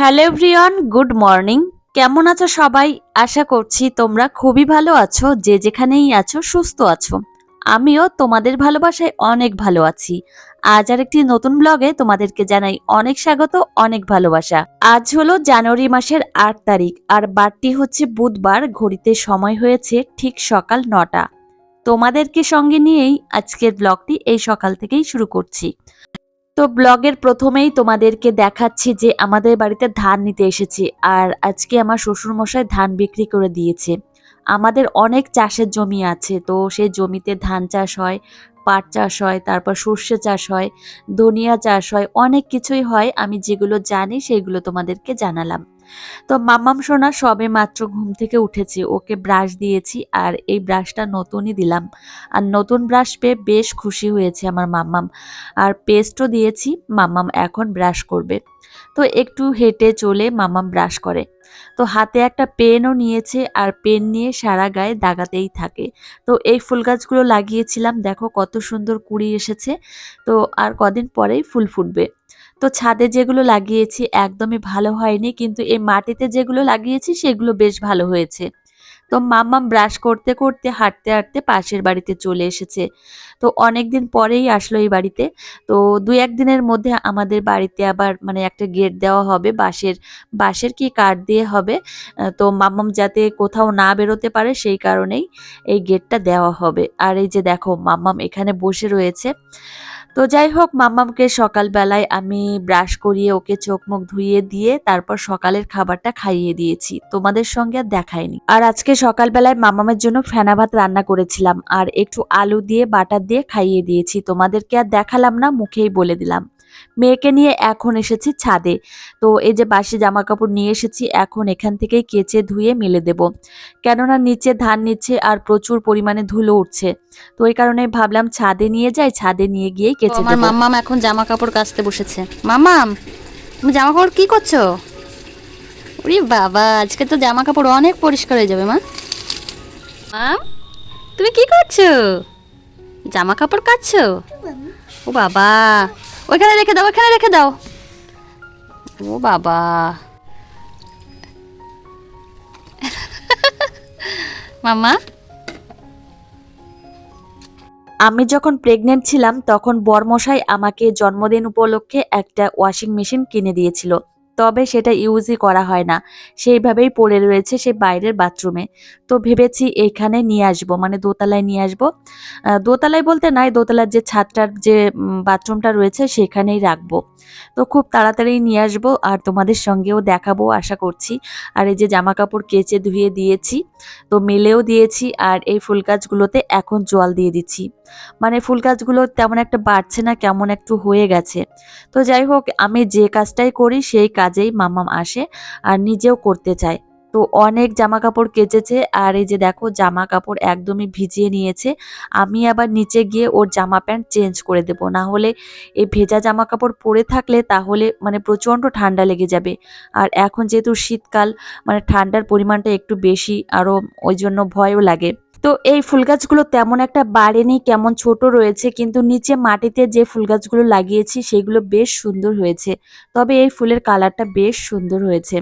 Hello everyone, good morning. কেমন আছো সবাই? আশা করছি তোমরা খুবই ভালো আছো, যে যেখানেই আছো সুস্থ আছো। আমিও তোমাদের ভালোবাসায় অনেক ভালো আছি। আজ আর একটি নতুন ব্লগে তোমাদেরকে জানাই অনেক স্বাগত, অনেক ভালোবাসা। আজ হলো জানুয়ারি মাসের আট তারিখ, আর বারটি হচ্ছে বুধবার, ঘড়িতে সময় হয়েছে ঠিক সকাল নটা। তোমাদেরকে সঙ্গে নিয়েই আজকের ব্লগটি এই সকাল থেকেই শুরু করছি। তো ব্লগের প্রথমেই তোমাদেরকে দেখাচ্ছি যে আমাদের বাড়িতে ধান নিতে এসেছি আর আজকে আমার শ্বশুরমশাই ধান বিক্রি করে দিয়েছে। আমাদের অনেক চাষের জমি আছে, তো সেই জমিতে ধান চাষ হয়, পাট চাষ হয়, তারপর সর্ষে চাষ হয়, ধনিয়া চাষ হয়, অনেক কিছুই হয়। আমি যেগুলো জানি সেগুলো তোমাদেরকে জানালাম। তো মাম্মাম সোনা, সবে মাত্র ঘুম থেকে উঠেছে। ওকে ব্রাশ দিয়েছি আর এই ব্রাশটা নতুনই দিলাম। আর নতুন ব্রাশ পেয়ে বেশ খুশি হয়েছে আমার মাম্মাম। আর পেস্টও দিয়েছি। মাম্মাম এখন ব্রাশ করবে। তো একটু হেঁটে চলে মাম্মাম ব্রাশ করে। তো হাতে একটা পেনও নিয়েছে আর পেন নিয়ে সারা গায়ে দাগাতেই থাকে। তো এই ফুল গাছগুলো লাগিয়েছিলাম, দেখো কত সুন্দর কুড়ি এসেছে। তো আর কদিন পরেই ফুল ফুটবে। তো ছাদে যেগুলো লাগিয়েছি একদমই ভালো হয়নি, কিন্তু এই মাটিতে যেগুলো লাগিয়েছি সেগুলো বেশ ভালো হয়েছে। তো মাম্মাম ব্রাশ করতে করতে, হাঁটতে হাঁটতে পাশের বাড়িতে চলে এসেছে। তো অনেক দিন পরেই আসলো এই বাড়িতে। তো দুই একদিনের মধ্যে আমাদের বাড়িতে আবার মানে একটা গেট দেওয়া হবে, বাঁশের বাঁশের কি কাঠ দিয়ে হবে। তো মাম্মাম যাতে কোথাও না বেরোতে পারে সেই কারণেই এই গেটটা দেওয়া হবে। আর এই যে দেখো, মাম্মাম এখানে বসে রয়েছে। তো যাই হোক, মাম্মামকে সকালবেলায় আমি ব্রাশ করিয়ে ওকে চোখ মুখ ধুইয়ে দিয়ে তারপর সকালের খাবারটা খাইয়ে দিয়েছি। তোমাদের সঙ্গে আর দেখাইনি আর আজকে সকালবেলায় মামামের জন্য ফেনা ভাত রান্না করেছিলাম আর একটু আলু দিয়ে বাটার দিয়ে খাইয়ে দিয়েছি। তোমাদেরকে আর দেখালাম না মুখেই বলে দিলাম। মেয়েকে নিয়ে এখন এসেছি ছাদে। তো এই যে বাসি জামা কাপড় নিয়ে এসেছি এখন এখান থেকেই কেচে ধুয়ে মেলে দেব। কেননা নিচে ধান নিচ্ছে আর প্রচুর পরিমাণে ধুলো উঠছে। তো এই কারণে ভাবলাম ছাদে নিয়ে যাই ছাদে নিয়ে গিয়েই কেচে আমার মাম্মাম এখন জামা কাপড় কাচতে বসেছে। মাম্মাম তুমি জামা কাপড় কি করছ? ওরে বাবা, আজকে তো জামা কাপড় অনেক পরিষ্কার হয়ে যাবে, মা। মাম তুমি কি করছ? জামা কাপড় কাচছো? ও বাবা, ওইখানে রেখে দাও, ওইখানে রেখে দাও। ও বাবা। মাম্মা আমি যখন প্রেগনেন্ট ছিলাম, তখন বরমশাই আমাকে জন্মদিন উপলক্ষে একটা ওয়াশিং মেশিন কিনে দিয়েছিল। তবে সেটা ইউজই করা হয় না। সেইভাবেই পড়ে রয়েছে সে বাইরের বাথরুমে তো ভেবেছি এইখানে নিয়ে আসব মানে দোতলায় নিয়ে আসব। দোতলায় বলতে নাই, দোতলার যে ছাদটার যে বাথরুমটা রয়েছে সেখানেই রাখব। তো খুব তাড়াতাড়ি নিয়ে আসব আর তোমাদের সঙ্গেও দেখাবো আশা করছি। আর এই যে জামা কাপড় কেচে ধুয়ে দিয়েছি, তো মেলেও দিয়েছি আর এই ফুল গাছগুলোতে এখন জল দিয়ে দিচ্ছি। মানে ফুল গাছগুলো তেমন একটা বাড়ছে না, কেমন একটু হয়ে গেছে। তো যাই হোক, আমি যে কাজটাই করি সেই কাজেই মামাম আসে আর নিজেও করতে চায়। তো অনেক জামা কাপড় কেচেছে আর এই যে দেখো জামা কাপড় একদমই ভিজিয়ে নিয়েছে। আমি আবার নিচে গিয়ে ওর জামা প্যান্ট চেঞ্জ করে দেবো। না হলে এই ভেজা জামা কাপড় পরে থাকলে তাহলে মানে প্রচণ্ড ঠান্ডা লেগে যাবে। আর এখন যেহেতু শীতকাল মানে ঠান্ডার পরিমাণটা একটু বেশি, আরও ওই জন্য ভয়ও লাগে। তো এই ফুল গাছগুলো তেমন একটা বাড়েনি, কেমন ছোট রয়েছে, কিন্তু নিচে মাটিতে যে ফুল গাছগুলো লাগিয়েছি সেগুলো বেশ সুন্দর হয়েছে। তবে এই ফুলের কালারটা বেশ সুন্দর হয়েছে।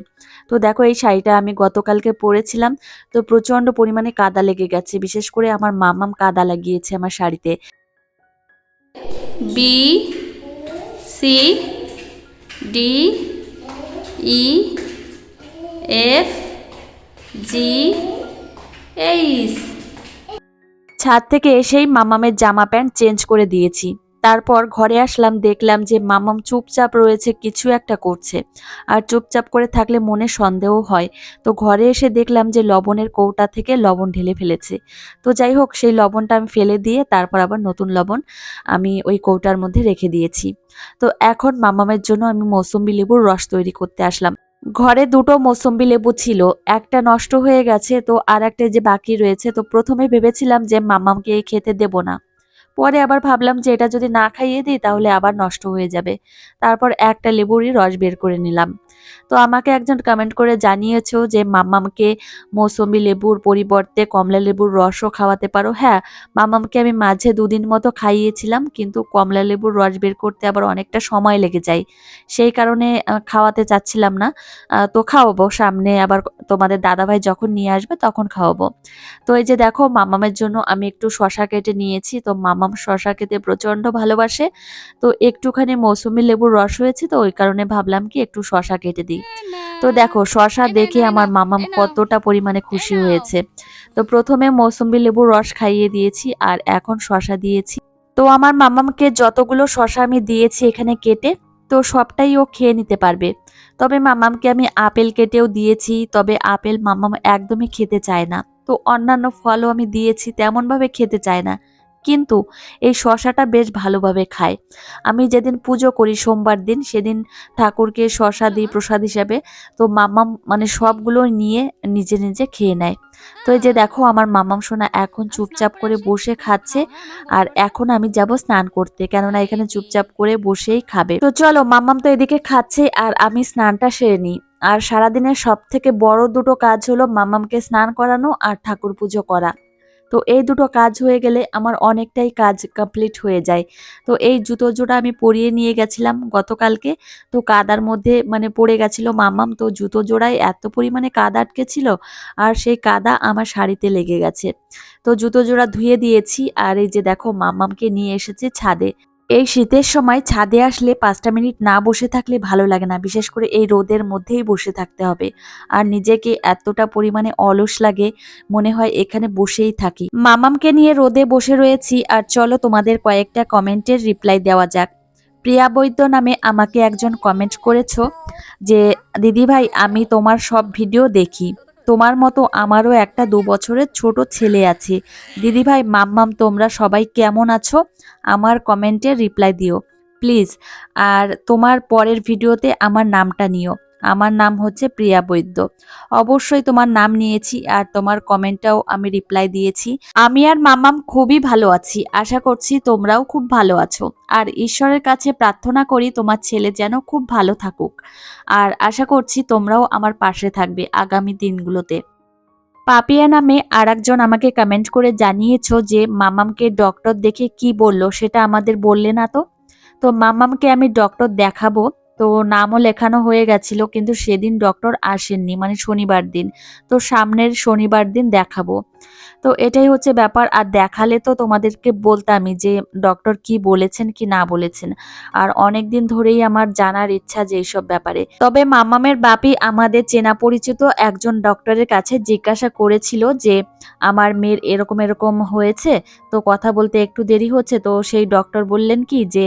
তো দেখো এই শাড়িটা আমি গতকালকে পরেছিলাম, তো প্রচণ্ড পরিমাণে কাদা লেগে গেছে, বিশেষ করে আমার মামাম কাদা লাগিয়েছে আমার শাড়িতে। B, C, D, E, F, G, H. ছাদ থেকে এসেই মামামের জামা প্যান্ট চেঞ্জ করে দিয়েছি। তারপর ঘরে আসলাম, দেখলাম যে মামাম চুপচাপ রয়েছে, কিছু একটা করছে। আর চুপচাপ করে থাকলে মনে সন্দেহ হয়। তো ঘরে এসে দেখলাম যে লবণের কৌটা থেকে লবণ ঢেলে ফেলেছে। তো যাই হোক, সেই লবণটা আমি ফেলে দিয়ে তারপর আবার নতুন লবণ আমি ওই কৌটার মধ্যে রেখে দিয়েছি। তো এখন মামামের জন্য আমি মৌসুম্বি লেবুর রস তৈরি করতে আসলাম। ঘরে দুটো মৌসম্বি লেবু ছিল, একটা নষ্ট হয়ে গেছে তো আর একটা যে বাকি রয়েছে, তো প্রথমে ভেবেছিলাম যে মামামকে এই খেতে দেব না। পরে আবার ভাবলাম যে এটা যদি না খাইয়ে দিই তাহলে আবার নষ্ট হয়ে যাবে। তারপর একটা লেবুরই রস বের করে নিলাম। তো আমাকে একজন কমেন্ট করে জানিয়েছো যে, মাম্মামকে মৌসুমি লেবুর পরিবর্তে কমলা লেবুর রসও খাওয়াতে পারো। হ্যাঁ মাম্মামকে আমি মাঝে দুদিন মতো খাইয়েছিলাম, কিন্তু কমলা লেবুর রস বের করতে আবার অনেকটা সময় লেগে যায়। সেই কারণে খাওয়াতে চাচ্ছিলাম না। তো খাওয়াবো, সামনে আবার তোমাদের দাদাভাই যখন নিয়ে আসবে তখন খাওয়াবো। তো এই যে দেখো মামামের জন্য আমি একটু শশা কেটে নিয়েছি। তো মামাম শশা খেতে প্রচণ্ড ভালোবাসে। তো একটুখানি মৌসুমি লেবুর রস হয়েছে তো ওই কারণে ভাবলাম কি একটু শশা কেটে দিই। তো দেখো, শশা দেখে আমার মামাম কতটা পরিমাণে খুশি হয়েছে। তো প্রথমে মৌসুমি লেবুর রস খাইয়ে দিয়েছি আর এখন শশা দিয়েছি। তো আমার মামামকে যতগুলো শশা আমি দিয়েছি এখানে কেটে, তো সবটাই ও খেয়ে নিতে পারবে। তবে মামামকে আমি আপেল কেটেও দিয়েছি, তবে আপেল মামাম একদমই খেতে চায় না। তো অন্যান্য ফলও আমি দিয়েছি, তেমনভাবে খেতে চায় না। কিন্তু এই শশাটা বেশ ভালোভাবে খায়। আমি যেদিন পুজো করি সোমবার দিন সেদিন ঠাকুরকে শশা দিই প্রসাদ হিসাবে। তো মামাম মানে সবগুলো নিয়ে নিজে নিজে খেয়ে নেয়। তো এই যে দেখো আমার মামাম সোনা এখন চুপচাপ করে বসে খাচ্ছে আর এখন আমি যাব স্নান করতে। কেননা এখানে চুপচাপ করে বসেই খাবে। তো চলো মামাম তো এদিকে খাচ্ছে আর আমি স্নানটা সেরে নিই। আর সারাদিনের সব থেকে বড় দুটো কাজ হলো মামামকে স্নান করানো আর ঠাকুর পুজো করা। তো এই দুটো কাজ হয়ে গেলে আমার অনেকটাই কাজ কমপ্লিট হয়ে যায়। তো এই জুতো জোড়া আমি পরিয়ে নিয়ে গেছিলাম গতকালকে। তো কাদার মধ্যে মানে পড়ে গেছিল মামাম তো জুতো জোড়ায় এত পরিমাণে কাদা আটকেছিল আর সেই কাদা আমার শাড়িতে লেগে গেছে। তো জুতো জোড়া ধুয়ে দিয়েছি আর এই যে দেখো মামামকে নিয়ে এসেছে ছাদে। এই শীতের সময় ছাদে আসলে পাঁচটা মিনিট না বসে থাকলে ভালো লাগে না। বিশেষ করে এই রোদের মধ্যেই বসে থাকতে হবে। আর নিজেকে এতটা পরিমাণে অলস লাগে, মনে হয় এখানে বসেই থাকি। মামামকে নিয়ে রোদে বসে রয়েছি, আর চলো তোমাদের কয়েকটা কমেন্টের রিপ্লাই দেওয়া যাক। প্রিয়া বৈদ্য নামে আমাকে একজন কমেন্ট করেছ যে, দিদিভাই, আমি তোমার সব ভিডিও দেখি। তোমার মতো আমারও একটা দু বছরের ছোট ছেলে আছে। দিদিভাই, মাম্মাম, তোমরা সবাই কেমন আছো? আমার কমেন্টে রিপ্লাই দিও প্লিজ আর তোমার পরের ভিডিওতে আমার নামটা নিও। আমার নাম হচ্ছে প্রিয়া বৈদ্য। অবশ্যই তোমার নাম নিয়েছি আর তোমার কমেন্টটাও আমি রিপ্লাই দিয়েছি। আমি আর মামাম খুবই ভালো আছি। আশা করছি তোমরাও খুব ভালো আছো। আর ঈশ্বরের কাছে প্রার্থনা করি তোমার ছেলে যেন খুব ভালো থাকুক। আর আশা করছি তোমরাও আমার পাশে থাকবে আগামী দিনগুলোতে। পাপিয়া নামে আর একজন আমাকে কমেন্ট করে জানিয়েছ যে মামামকে ডক্টর দেখে কি বলল, সেটা আমাদের বললে না তো? তো মামামকে আমি ডক্টর দেখাবো। তো নামও লেখানো হয়ে গেছিল, কিন্তু সেদিন ডক্টর আসেননি মানে শনিবার দিন। তো সামনের শনিবার দিন দেখাবো। তো এটাই হচ্ছে ব্যাপার। আর দেখালে তো তোমাদেরকে বলতামই যে ডক্টর কি বলেছেন, কি না বলেছেন। আর অনেক দিন ধরেই আমার জানার ইচ্ছা যে এইসব ব্যাপারে। তবে মামামের বাপি আমাদের চেনা পরিচিত একজন ডক্টরের কাছে জিজ্ঞাসা করেছিল যে, আমার মেয়ের এরকম এরকম হয়েছে? তো কথা বলতে একটু দেরি হচ্ছে। তো সেই ডক্টর বললেন কি যে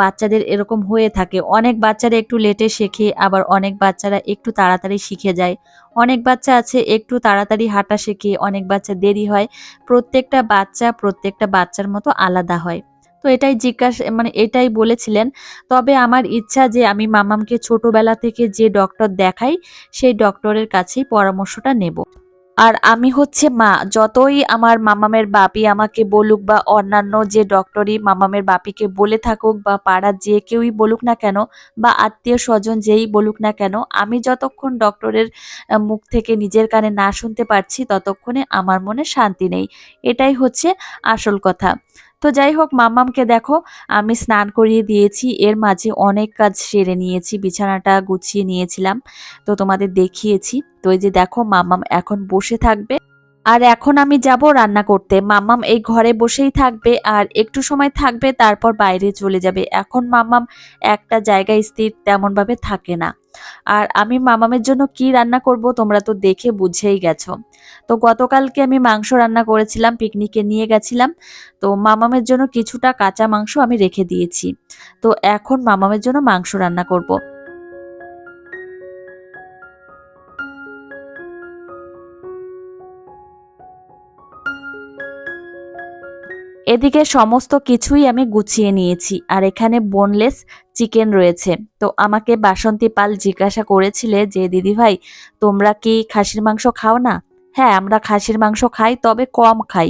বাচ্চাদের এরকম হয়ে থাকে। অনেক বাচ্চারা একটু লেটে শেখে, আবার অনেক বাচ্চারা একটু তাড়াতাড়ি শিখে যায়। অনেক বাচ্চা আছে, একটু তাড়াতাড়ি হাঁটা শেখে, অনেক বাচ্চা দেরি হয়, প্রত্যেকটা বাচ্চা প্রত্যেকটা বাচ্চার মতো আলাদা হয়। তো এটাই জিজ্ঞাসা মানে এটাই বলেছিলেন। তবে আমার ইচ্ছা যে আমি মামামকে ছোটবেলা থেকে যে ডক্টর দেখাই, সেই ডক্টরের কাছেই পরামর্শটা নেব। আর আমি হচ্ছে মা। যতই আমার মামামের বাপি আমাকে বলুক বা অন্যান্য যে ডক্টরই মামামের বাপিকে বলে থাকুক বা পাড়ার যে কেউই বলুক না কেন বা আত্মীয় স্বজন যেই বলুক না কেন, আমি যতক্ষণ ডক্টরের মুখ থেকে নিজের কানে না শুনতে পারছি ততক্ষণে আমার মনে শান্তি নেই। এটাই হচ্ছে আসল কথা। তো যাই হোক, মাম্মামকে দেখো, আমি স্নান করিয়ে দিয়েছি। এর মাঝে অনেক কাজ সেরে নিয়েছি, বিছানাটা গুছিয়ে নিয়েছিলাম। তো তোমাদের দেখিয়েছি। তো এই যে দেখো, মাম্মাম এখন বসে থাকবে। আর এখন আমি যাব রান্না করতে। মামাম এই ঘরে বসেই থাকবে আর একটু সময় থাকবে তারপর বাইরে চলে যাবে। এখন মামাম একটা জায়গায় স্থির তেমনভাবে থাকে না। আর আমি মামামের জন্য কি রান্না করব তোমরা তো দেখে বুঝেই গেছো। তো গতকালকে আমি মাংস রান্না করেছিলাম, পিকনিকে নিয়ে গেছিলাম। তো মামামের জন্য কিছুটা কাঁচা মাংস আমি রেখে দিয়েছি। তো এখন মামামের জন্য মাংস রান্না করব। এদিকে সমস্ত কিছুই আমি গুছিয়ে নিয়েছি, আর এখানে বোনলেস চিকেন রয়েছে। তো আমাকে বাসন্তী পাল জিজ্ঞাসা করেছিলে যে, দিদি ভাই, তোমরা কি খাসির মাংস খাও না? হ্যাঁ আমরা খাসির মাংস খাই, তবে কম খাই।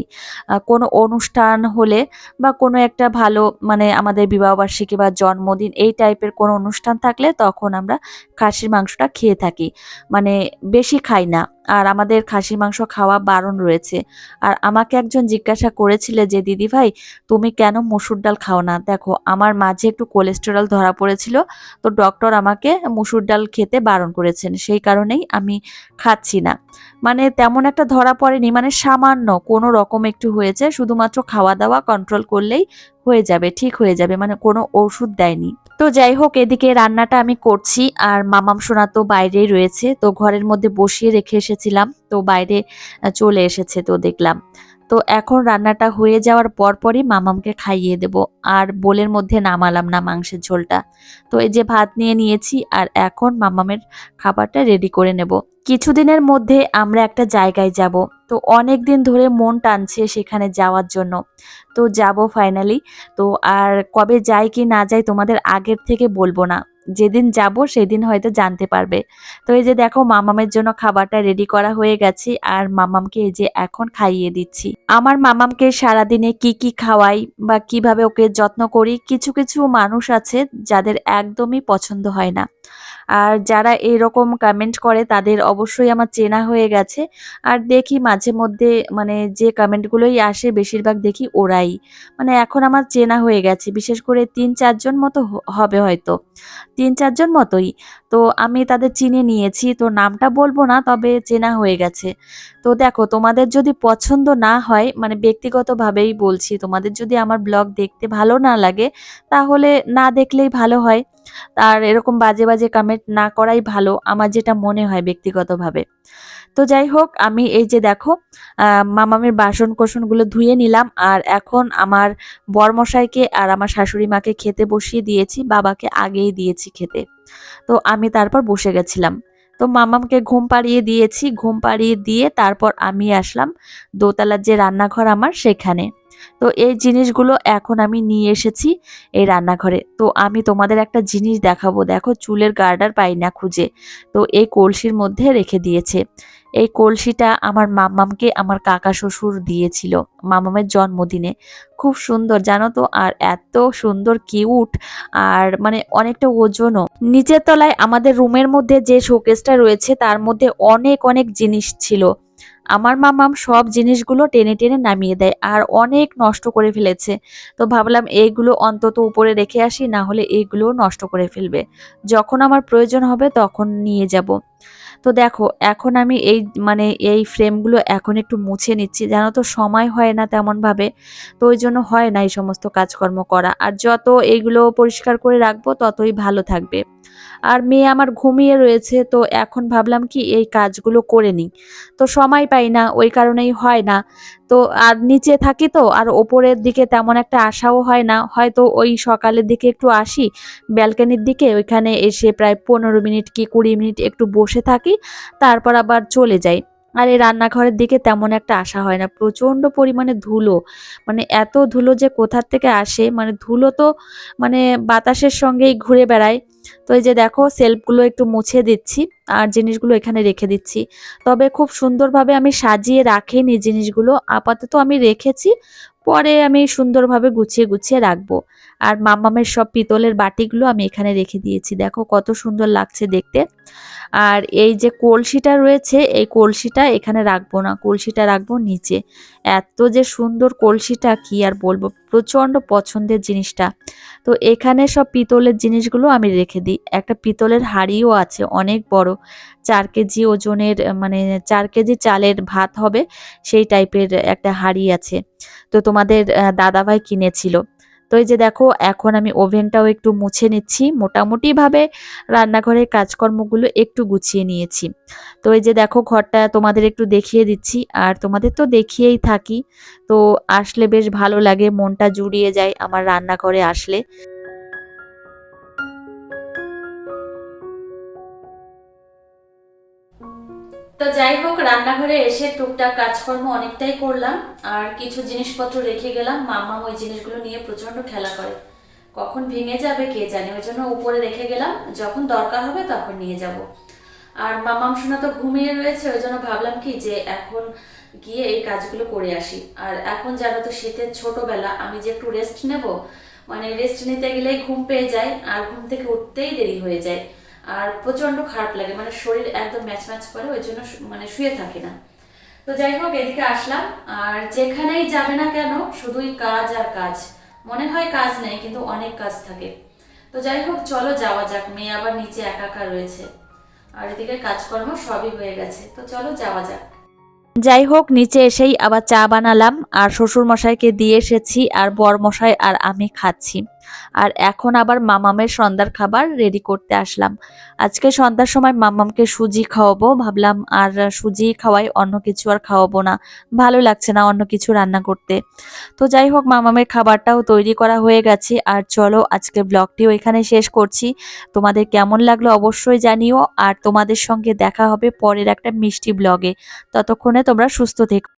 কোনো অনুষ্ঠান হলে বা কোনো একটা ভালো মানে আমাদের বিবাহবার্ষিকী বা জন্মদিন এই টাইপের কোনো অনুষ্ঠান থাকলে তখন আমরা খাসির মাংসটা খেয়ে থাকি। মানে বেশি খাই না। আর আমাদের খাসির মাংস খাওয়া বারণ রয়েছে। আর আমাকে একজন জিজ্ঞাসা করেছিলে যে, দিদি ভাই, তুমি কেন মসুর ডাল খাও না? দেখো, আমার মাঝে একটু কোলেস্টেরল ধরা পড়েছিল, তো ডক্টর আমাকে মসুর ডাল খেতে বারণ করেছেন। সেই কারণেই আমি খাচ্ছি না। মানে তেমন একটা ধরা পড়েনি মানে সামান্য, কোনো রকম একটু হয়েছে, শুধুমাত্র খাওয়া দাওয়া কন্ট্রোল করলেই হয়ে যাবে, ঠিক হয়ে যাবে মানে কোনো ওষুধ দেয়নি। তো যাই হোক, এদিকে রান্নাটা আমি করছি, আর মামাম সোনা তো বাইরেই রয়েছে, তো ঘরের মধ্যে বসিয়ে রেখে এসেছিলাম, তো বাইরে চলে এসেছে, তো দেখলাম। তো এখন রান্নাটা হয়ে যাওয়ার পরপরই মামামকে খাইয়ে দেব। আর বোলের মধ্যে নামালাম না মাংসের ঝোলটা। তো এই যে ভাত নিয়ে নিয়েছি আর এখন মামামের খাবারটা রেডি করে নেব। কিছুদিনের মধ্যে আমরা একটা জায়গায় যাব। তো অনেক দিন ধরে মন টানছে সেখানে যাওয়ার জন্য। তো যাব ফাইনালি তো আর কবে যাই কি না যাই তোমাদের আগের থেকে বলব না। যেদিন যাব সেদিন হয়তো জানতে পারবে। তো এই যে দেখো মামামের জন্য খাবারটা রেডি করা হয়ে গেছে আর মামামকে এই যে এখন খাইয়ে দিচ্ছি। আমার মামামকে সারাদিনে কি কি খাওয়াই বা কীভাবে ওকে যত্ন করি কিছু কিছু মানুষ আছে যাদের একদমই পছন্দ হয় না। আর যারা এরকম কমেন্ট করে, তাদের অবশ্যই আমার চেনা হয়ে গেছে। আর দেখি মাঝে মধ্যে মানে যে কমেন্টগুলোই আসে, বেশিরভাগ দেখি ওরাই। মানে এখন আমার চেনা হয়ে গেছে। বিশেষ করে তিন চারজন মতো হবে হয়তো। তিন চারজন মতোই। তো আমি তাদের চিনে নিয়েছি। তো নামটা বলব না, তবে চেনা হয়ে গেছে। তো দেখো, তোমাদের যদি পছন্দ না হয় মানে ব্যক্তিগতভাবেই বলছি, তোমাদের যদি আমার ব্লগ দেখতে ভালো না লাগে, তাহলে না দেখলেই ভালো হয়। আর এরকম বাজে বাজে কামেন্ট না করাই ভালো, আমার যেটা মনে হয় ব্যক্তিগতভাবে। তো যাই হোক, আমি এই যে দেখো মামামের বাসন কোসনগুলো ধুয়ে নিলাম, আর এখন আমার বরমশাইকে আর আমার শাশুড়ি মাকে খেতে বসিয়ে দিয়েছি, বাবাকে আগেই দিয়েছি খেতে। তো আমি তারপর বসে গেছিলাম। তো মামামকে ঘুম পাড়িয়ে দিয়েছি। ঘুম পাড়িয়ে দিয়ে তারপর আমি আসলাম দোতলার যে রান্নাঘর আমার সেখানে। তো এই জিনিসগুলো এখন আমি নিয়ে এসেছি এই রান্নাঘরে। তো আমি তোমাদের একটা জিনিস দেখাবো। দেখো চুলের গার্ডার পাই না খুঁজে। তো এই কলসির মধ্যে রেখে দিয়েছে। এই কলসিটা আমার মামামকে আমার কাকা শ্বশুর দিয়েছিল। মামামের জন্মদিনে। খুব সুন্দর, জানো তো? আর এত সুন্দর, কিউট, আর মানে অনেকটা ওজনও। নিচের তলায় আমাদের রুমের মধ্যে যে শোকেসটা রয়েছে, তার মধ্যে অনেক অনেক জিনিস ছিল। আমার মামাম সব জিনিসগুলো টেনে টেনে নামিয়ে দেয় আর অনেক নষ্ট করে ফেলেছে। তো ভাবলাম এইগুলো অন্তত উপরে রেখে আসি, না হলে এইগুলোও নষ্ট করে ফেলবে। যখন আমার প্রয়োজন হবে তখন নিয়ে যাব। তো দেখো, এখন আমি এই মানে এই ফ্রেমগুলো এখন একটু মুছে নিচ্ছি। যেন তো সময় হয় না তেমনভাবে, তো ওই জন্য হয় না এই সমস্ত কাজকর্ম করা। আর যত এইগুলো পরিষ্কার করে রাখব, ততই ভালো থাকবে। আর মেয়ে আমার ঘুমিয়ে রয়েছে, তো এখন ভাবলাম কি এই কাজগুলো করে নিই। তো সময় পাই না, ওই কারণেই হয় না। তো আর নিচে থাকি তো, আর ওপরের দিকে তেমন একটা আশাও হয় না। হয়তো ওই সকালের দিকে একটু আসি, ব্যালকানির দিকে, ওইখানে এসে প্রায় পনেরো মিনিট কি কুড়ি মিনিট একটু বসে থাকি, তারপর আবার চলে যাই। আর এই রান্নাঘরের দিকে তেমন একটা আশা হয় না, প্রচণ্ড পরিমাণে ধুলো। মানে এত ধুলো যে কোথার থেকে আসে মানে ধুলো তো মানে বাতাসের সঙ্গেই ঘুরে বেড়ায়। তো এই যে দেখো, সেলফগুলো একটু মুছে দিচ্ছি আর জিনিসগুলো এখানে রেখে দিচ্ছি। তবে খুব সুন্দরভাবে আমি সাজিয়ে রাখিনি জিনিসগুলো। আপাতত আমি রেখেছি, পরে আমি সুন্দরভাবে গুছিয়ে গুছিয়ে রাখব। আর মামামের সব পিতলের বাটিগুলো আমি এখানে রেখে দিয়েছি। দেখো কত সুন্দর লাগছে দেখতে। আর এই যে কলসিটা রয়েছে, এই কলসিটা এখানে রাখব না। কলসিটা রাখব নিচে। এত যে সুন্দর কলসিটা, কি আর বলব? প্রচণ্ড পছন্দের জিনিসটা। তো এখানে সব পিতলের জিনিসগুলো আমি রেখে দিই। একটা পিতলের হাঁড়িও আছে, অনেক বড়। চার কেজি ওজনের মানে চার কেজি চালের ভাত হবে, সেই টাইপের একটা হাঁড়ি আছে। তো তোমাদের দাদাভাই কিনেছিল। তো এই যে দেখো, এখন আমি ওভেনটাও একটু মুছে নিচ্ছি। মোটামুটিভাবে রান্নাঘরের কাজকর্মগুলো একটু গুছিয়ে নিয়েছি। তো এই যে দেখো, ঘরটা তোমাদের একটু দেখিয়ে দিচ্ছি। আর তোমাদের তো দেখিয়েই থাকি। তো আসলে বেশ ভালো লাগে, মনটা জুড়িয়ে যায় আমার রান্নাঘরে আসলে। তো যাই হোক, রান্নাঘরে এসে টুকটাক কাজকর্ম অনেকটাই করলাম, আর কিছু জিনিসপত্র রেখে গেলাম। মামা ওই জিনিসগুলো নিয়ে প্রচণ্ড খেলা করে। কখন ভেঙে যাবে কে জানে, ওই জন্য উপরে রেখে গেলাম। যখন দরকার হবে তখন নিয়ে যাব। আর মামাম শোনা তো ঘুমিয়ে রয়েছে, ওই জন্য ভাবলাম কি যে এখন গিয়ে এই কাজগুলো করে আসি। আর এখন জানো তো, শীতের ছোটবেলা, আমি যে একটু রেস্ট নেব মানে রেস্ট নিতে গেলেই ঘুম পেয়ে যায়, আর ঘুম থেকে উঠতেই দেরি হয়ে যায়। আর প্রচণ্ড খারাপ লাগে মানে শরীর একদম ম্যাচ ম্যাচ করে, ওই জন্য মানে শুয়ে থাকি না। তো যাই হোক, এদিকে আসলাম। আর যেখানেই যাবে না কেন, শুধুই কাজ আর কাজ। মনে হয় কাজ নেই, কিন্তু অনেক কাজ থাকে। তো যাই হোক, চলো যাওয়া যাক, মেয়ে আবার নিচে একা একা রয়েছে। আর এদিকে কাজকর্ম সবই হয়ে গেছে, তো চলো যাওয়া যাক। যাই হোক, নিচে এসেই আবার চা বানালাম, আর শ্বশুর মশাইকে দিয়ে এসেছি, আর বর মশাই আর আমি খাচ্ছি। আর এখন আবার মামামের সন্ধ্যার খাবার রেডি করতে আসলাম। আজকে সন্ধ্যার সময় মামামকে সুজি খাওয়াবো, ভাবলাম আর সুজি খাওয়াই, অন্য কিছু আর খাওয়াবো না। ভালো লাগছে না অন্য কিছু রান্না করতে। তো যাই হোক, মামামের খাবারটাও তৈরি করা হয়ে গেছে। আর চলো আজকে ব্লগটিও এখানে শেষ করছি। তোমাদের কেমন লাগল অবশ্যই জানিও। আর তোমাদের সঙ্গে দেখা হবে পরের একটা মিষ্টি ব্লগে ততক্ষণে তোমরা সুস্থ থেকো।